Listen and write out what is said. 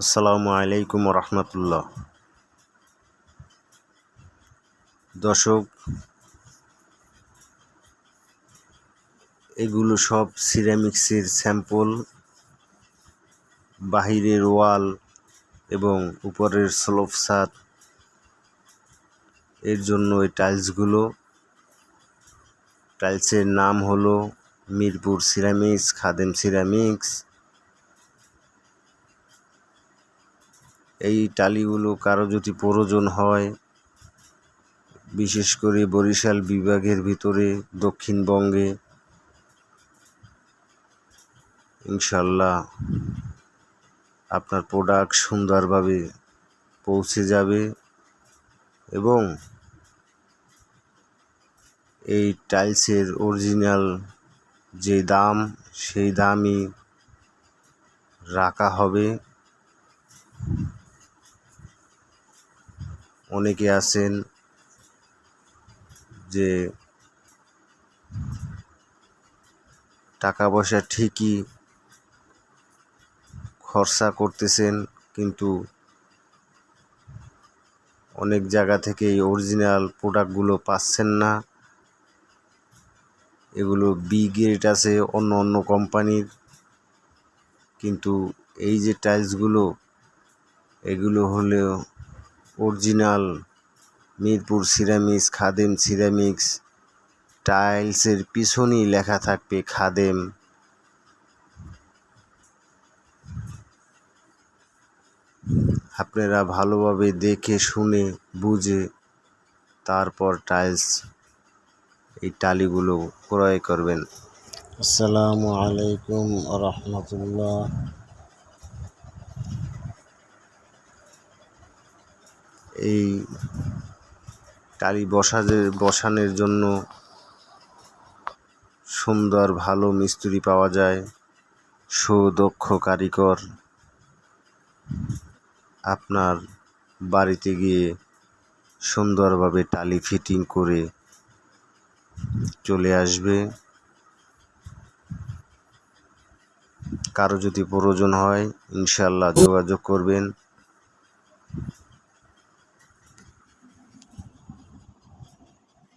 আসসালামু আলাইকুম রহমতুল্লাহ দর্শক, এগুলো সব সিরামিক্সের স্যাম্পল, বাহিরের ওয়াল এবং উপরের স্লোপ ছাদ। এর জন্য এই টাইলসগুলো, টাইলসের নাম হলো মিরপুর সিরামিক্স, খাদেম সিরামিক্স এই টালিগুলো কারও যদি প্রয়োজন হয়, বিশেষ করে বরিশাল বিভাগের ভিতরে, দক্ষিণবঙ্গে, ইনশাল্লাহ আপনার প্রোডাক্ট সুন্দরভাবে পৌঁছে যাবে এবং এই টাইলসের অরিজিনাল যে দাম, সেই দামই রাখা হবে। অনেকে আছেন যে টাকা পয়সা ঠিকই খরচা করতেছেন, কিন্তু অনেক জায়গা থেকে এই অরিজিনাল প্রোডাক্টগুলো পাচ্ছেন না। এগুলো বি গ্রেড আছে, অন্য অন্য কোম্পানির কিন্তু এই যে টাইলসগুলো এগুলো হলো original Mirpur ceramics, Khadem ceramics, টাইলসের পিছনেই লেখা থাকবে খাদেম। আপনারা ভালোভাবে দেখে, শুনে, বুঝে, তারপর টাইলস এই টালিগুলো ক্রয় করবেন। আসসালামু আলাইকুম রহমতুল্লাহ। এই টালি বসাদের বসানোর জন্য সুন্দর ভালো মিস্ত্রি পাওয়া যায়, সুদক্ষ কারিগর। আপনার বাড়িতে গিয়ে সুন্দরভাবে টালি ফিটিং করে চলে আসবে। কারও যদি প্রয়োজন হয় ইনশাল্লাহ যোগাযোগ করবেন।